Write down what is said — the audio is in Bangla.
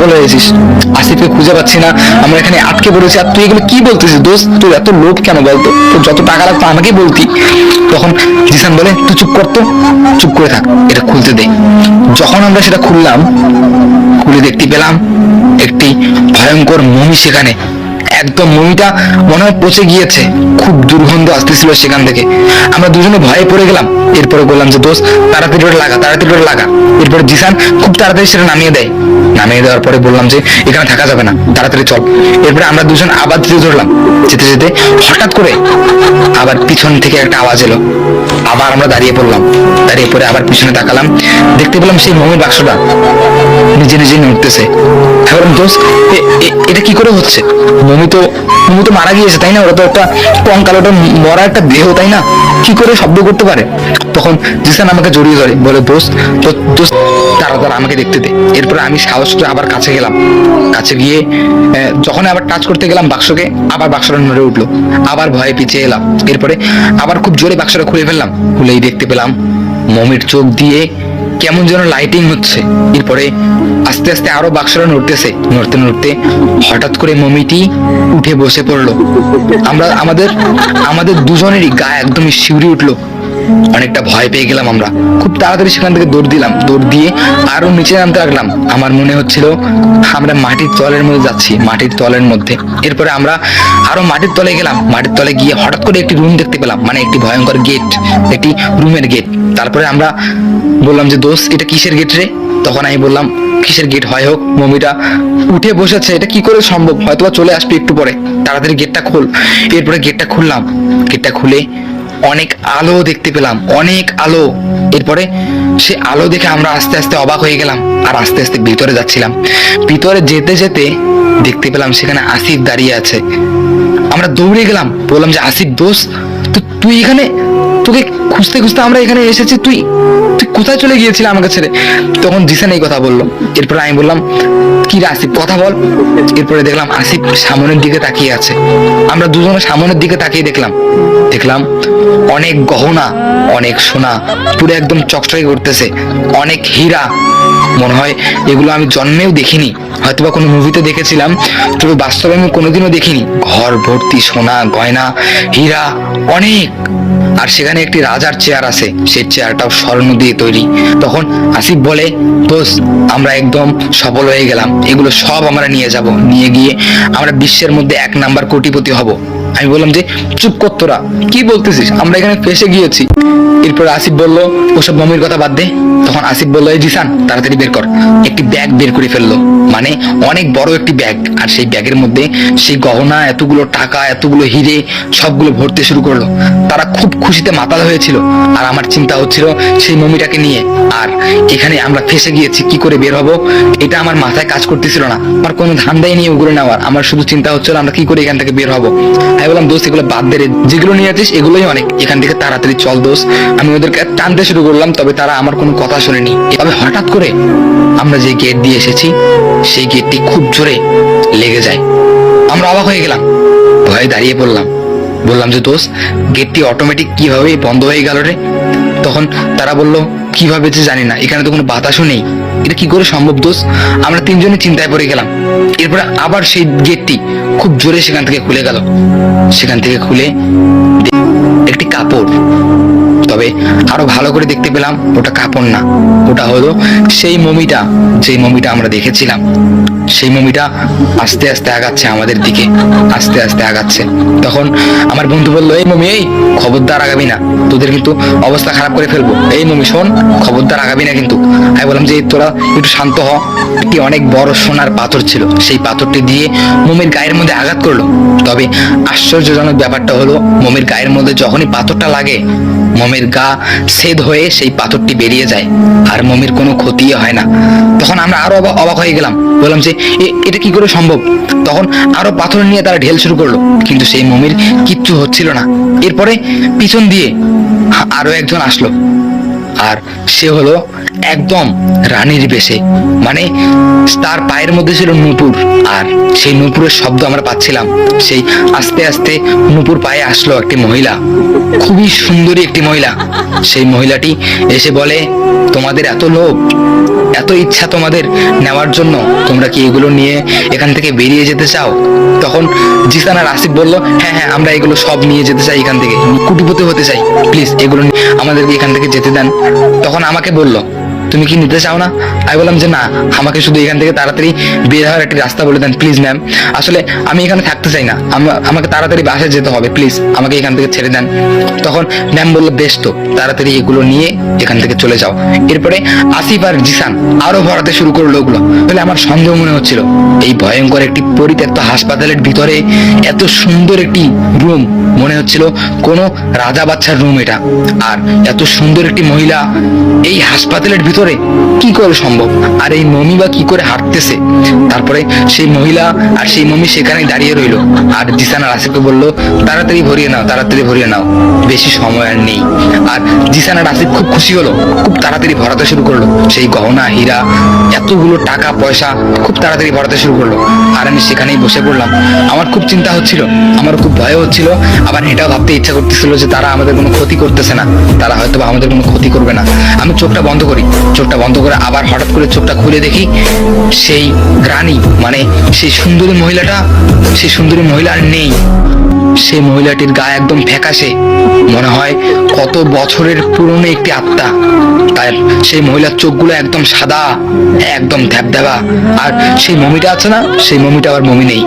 পাগল হয়েছিস আসিফকে খুঁজে পাচ্ছি না। আমরা এখানে আটকে পড়েছি। আর তুই এগুলো কি বলতেছিস? দোস্ত, তোর এত লোভ কেন বলতো তোর যত টাকা লাগতো আমাকে বলতি। তখন জিসান বলে, তুই চুপ করতো চুপ করে থাক। এটা খুলতে দে। যখন আমরা সেটা খুললাম, খুলে দেখতে পেলাম একটি ভয়ঙ্কর মমি সেখানে একদম মমিটা মনে হয় পচে গিয়েছে। খুব দুর্গন্ধ আসতেছিল সেখান থেকে। আমরা দুজনে ভয়ে পড়ে গেলাম। এরপরে বললাম যে, দোস্ত, তাড়াতাড়ি ওটা লাগা, তাড়াতাড়ি ওটা লাগা। এরপরে জিসান খুব তাড়াতাড়ি সেটা নামিয়ে দেয়। নামিয়ে দেওয়ার পরে বললাম যে, এখানে থাকা যাবে না, তাড়াতাড়ি চল। এরপরে আমরা দুজন আবার যেতে ধরলাম। যেতে যেতে হঠাৎ করে আবার পিছন থেকে একটা আওয়াজ এলো। আবার আমরা দাঁড়িয়ে পড়লাম। দাঁড়িয়ে পরে আবার পিছনে তাকালাম। দেখতে পেলাম সেই মমির বাক্সটা নিজে নিজে নড়তেছে। এখন দোষ এটা কি করে হচ্ছে? মমি তো মমি তো মারা গিয়েছে, তাই না? ওরা তো একটা কঙ্কাল, ওটা মরা একটা দেহ, তাই না? কি করে শব্দ করতে পারে? তখন জিসান আমাকে জড়িয়ে ধরে, বলে দোষ তো দোষ তারা তারা আমাকে দেখতে দে। এরপরে আমি সাহস করে আবার কাছে গেলাম। কাছে গিয়ে যখন আবার টাচ করতে গেলাম বাক্সকে, আবার বাক্সটা নড়ে উঠল। আবার ভয়ে পিছিয়ে এলাম। এরপরে আবার খুব জোরে বাক্সটা খুলে ফেললাম। খুলেই দেখতে পেলাম মমির চোখ দিয়ে কেমন যেন লাইটিং হচ্ছে। এরপরে আস্তে আস্তে আরও বাক্সটা নড়তেছে। নড়তে নড়তে হঠাৎ করে মমিটি উঠে বসে পড়ল। আমরা আমাদের আমাদের দুজনেরই গা একদমই শিউরি উঠল। অনেকটা ভয় পেয়ে গেলাম আমরা। খুব তাড়াতাড়ি সেখান থেকে দৌড় দিলাম, দৌড় দিয়ে আরও নিচে নামতে লাগলাম। আমার মনে হচ্ছিল আমরা মাটির তলের মধ্যে যাচ্ছি, মাটির তলের মধ্যে। এরপরে আমরা আরও মাটির তলে গেলাম। মাটির তলে গিয়ে হঠাৎ করে একটি রুম দেখতে পেলাম মানে একটি ভয়ঙ্কর গেট, একটি রুমের গেট। তারপরে আমরা বললাম যে দোষ এটা কিসের গেট রে? তখন আমি বললাম, কিসের গেট? হয় হোক, মমিটা উঠে বসেছে। এটা কি করে সম্ভব? হয়তো চলে আসবে একটু পরে। তাড়াতাড়ি গেটটা খোল। এরপরে গেটটা খুললাম। গেটটা খুলে অনেক আলো দেখতে পেলাম, অনেক আলো। এরপরে সে আলো দেখে আমরা আস্তে আস্তে অবাক হয়ে গেলাম আর আস্তে আস্তে ভিতরে যাচ্ছিলাম। ভিতরে যেতে যেতে দেখতে পেলাম সেখানে আসিফ দাঁড়িয়ে আছে। আমরা দৌড়ে গেলাম, বললাম যে, আসিফ দোষ তো তুই এখানে তোকে খুঁজতে খুঁজতে আমরা এখানে এসেছি, তুই তুই কোথায় চলে গিয়েছিলি আমাকে ছেড়ে? তখন জিসান এই কথা বলল। এরপরে আমি বললাম, কি রে আসিফ, কথা বল। এরপরে দেখলাম, আসিফ সামনের দিকে তাকিয়ে আছে। আমরা দুজনে সামনের দিকে তাকিয়ে দেখলাম। দেখলাম, অনেক গহনা, অনেক সোনা, পুরো একদম চকচকে করতেছে, অনেক হীরা। মনে হয় এগুলো আমি জন্মেও দেখিনি। হয়তো বা কোনো মুভিতে দেখেছিলাম, তবে বাস্তবে আমি কোনোদিনও দেখিনি। ঘর ভর্তি সোনা, গয়না, হীরা, অনেক। আর সেখানে একটি রাজার চেয়ার আছে। সেই চেয়ারটাও স্বর্ণ দিয়ে তৈরি। তখন আসিফ বলে দোষ আমরা একদম সফল হয়ে গেলাম। এগুলো সব আমরা নিয়ে যাব। নিয়ে গিয়ে আমরা বিশ্বের মধ্যে এক নাম্বার কোটিপতি হব। আমি বললাম যে, চুপ কর তোরা, কি বলতেছিস? আমরা এখানে ফেসে গিয়েছি। এরপর আসিফ বলল, ওসব মমির কথা বাদ দে। তখন আসিফ বলল, এই জিসান, তাড়াতাড়ি বের কর। একটি ব্যাগ বের করে ফেলল। মানে অনেক বড় একটি ব্যাগ। আর সেই ব্যাগের মধ্যে সেই গহনা, এতগুলো টাকা, এতগুলো হিরে, সবগুলো ভরতে শুরু করল। তারা খুব খুশিতে মাতাল হয়েছিল। আর আমার চিন্তা হচ্ছিল সেই মমিটাকে নিয়ে, আর এখানে আমরা ফেসে গিয়েছি, কি করে বের হব? এটা আমার মাথায় কাজ করতেছিল না। আমার কোনো ধান্দাই নিয়ে ওগুলো নেওয়ার। আমার শুধু চিন্তা হচ্ছিল আমরা কি করে এখান থেকে বের হব? আমি বললাম দোষ এগুলো বাদ দে যেগুলো নিয়ে আছিস, এগুলোই অনেক। এখান থেকে তাড়াতাড়ি চল দোষ আমি ওদেরকে টানতে শুরু করলাম, তবে তারা আমার কোনো কথা শোনেনি। তবে হঠাৎ করে আমরা যে গেট দিয়ে এসেছি, সেই গেটটি খুব জোরে লেগে যায়। আমরা অবাক হয়ে গেলাম, ভয়ে দাঁড়িয়ে পড়লাম। বললাম যে দোষ গেটটি অটোমেটিক কীভাবে বন্ধ হয়ে গেল রে? তখন তারা বলল, কীভাবে যে জানি না, এখানে তো কোনো বাতাসও নেই। এটা কি করে সম্ভব দোষ আমরা তিনজনে চিন্তায় পড়ে গেলাম। এরপরে আবার সেই গেটটি খুব জোরে সেখান থেকে খুলে গেল। সেখান থেকে খুলে একটি কাপড় তবে আরও ভালো করে দেখতে পেলাম ওটা কাপড় না, ওটা হলো সেই মমিটা, যেই মমিটা আমরা দেখেছিলাম। সেই মমিটা আস্তে আস্তে আগাচ্ছে আমাদের দিকে, আস্তে আস্তে আগাচ্ছে। তখন আমার বন্ধু বলল, এই মমি, এই খবরদার আগাবি না, তোদের কিন্তু অবস্থা খারাপ করে ফেলব। এই মমি, শোন, খবরদার আগাবি না কিন্তু। আমি বললাম যে তোরা একটু শান্ত হ। একটি অনেক বড় সোনার পাথর ছিল, সেই পাথরটি দিয়ে মমির গায়ের মধ্যে আঘাত করল। তবে আশ্চর্যজনক ব্যাপারটা হলো, মমির গায়ের মধ্যে যখনই পাথরটা লাগে, মমির গা সেদ হয়ে সেই পাথরটি বেরিয়ে যায়। আর মমির কোনো ক্ষতি হয় না। তখন আমরা আরও অবাক হয়ে গেলাম। বললাম যে এটা কি করে সম্ভব? তখন আরও পাথর নিয়ে তারা ঢেল শুরু করল। কিন্তু সেই মমির কিচ্ছু হচ্ছিল না। এরপরে পিছন দিয়ে আরও একজন আসলো। আর সে হলো একদম রানীর বেশে। মানে তার পায়ের মধ্যে ছিল নূপুর আর সেই নূপুরের শব্দ আমরা পাচ্ছিলাম। সেই আস্তে আস্তে নূপুর পায়ে আসলো একটি মহিলা। খুবই সুন্দরী একটি মহিলা। সেই মহিলাটি এসে বলে, তোমাদের এত লোভ এত ইচ্ছা তোমাদের নেওয়ার জন্য তোমরা কি এগুলো নিয়ে এখান থেকে বেরিয়ে যেতে চাও? তখন জিসান আর আসিফ বলল হ্যাঁ হ্যাঁ আমরা এগুলো সব নিয়ে যেতে চাই এখান থেকে। কুটিপতি হতে চাই। প্লিজ, এগুলো আমাদেরকে এখান থেকে যেতে দেন। তখন আমাকে বলল তুমি কি নিতে চাও না? আমি বললাম যে না, আমাকে শুধু এখান থেকে তাড়াতাড়ি বের হওয়ার একটি রাস্তা বলে দেন প্লিজ ম্যাম আসলে আমি এখানে থাকতে চাই না। আমাকে তাড়াতাড়ি বাসায় যেতে হবে প্লিজ আমাকে এখান থেকে ছেড়ে দেন। তখন ম্যাম বলল, বেশ তো, তাড়াতাড়ি এগুলো নিয়ে এখান থেকে চলে যাও। এরপরে আসিফ আর জিসান আরও ভরাতে শুরু করল ওগুলো। তাহলে আমার সন্দেহ মনে হচ্ছিল, এই ভয়ঙ্কর একটি পরিত্যক্ত হাসপাতালের ভিতরে এত সুন্দর একটি রুম মনে হচ্ছিল কোনো রাজা বাচ্চার রুম এটা। আর এত সুন্দর একটি মহিলা এই হাসপাতালের ভিতরে কি করে সম্ভব? আর এই মমি বা কি করে হাঁটতেছে? তারপরে সেই মহিলা আর সেই মমি সেখানে দাঁড়িয়ে রইল। আর জিসান আর আসিফকে বলল, তাড়াতাড়ি ভরিয়ে নাও, তাড়াতাড়ি ভরিয়ে নাও। বেশি সময় আর নেই। আর জিসান আর আসিফ খুব খুশি হলো, খুব তাড়াতাড়ি ভরাতে শুরু করল। সেই গহনা, হীরা, এতগুলো টাকা, পয়সা খুব তাড়াতাড়ি ভরাতে শুরু করল। আর আমি সেখানেই বসে পড়লাম। আমার খুব চিন্তা হচ্ছিল, আমার খুব ভয় হচ্ছিল। আবার এটাও ভাবতে ইচ্ছা করতেছিল যে তারা আমাদের কোনো ক্ষতি করতেছে না। তারা হয়তো আমাদের কোনো ক্ষতি করবে না। আমি চোখটা বন্ধ করি। চোখটা বন্ধ করে আবার হঠাৎ করে চোখটা খুলে দেখি সেই রানী মানে সেই সুন্দরী মহিলাটা, সেই সুন্দরী মহিলা আর নেই। সেই মহিলাটির গায়ে একদম ফ্যাকাশে মনে হয় কত বছরের পুরনো একটি আত্মা। তার সেই মহিলার চোখগুলো একদম সাদা, একদম ধ্যাবধ্যাবা আর সেই মমিটা আছে না, সেই মমিটা আবার মমি নেই।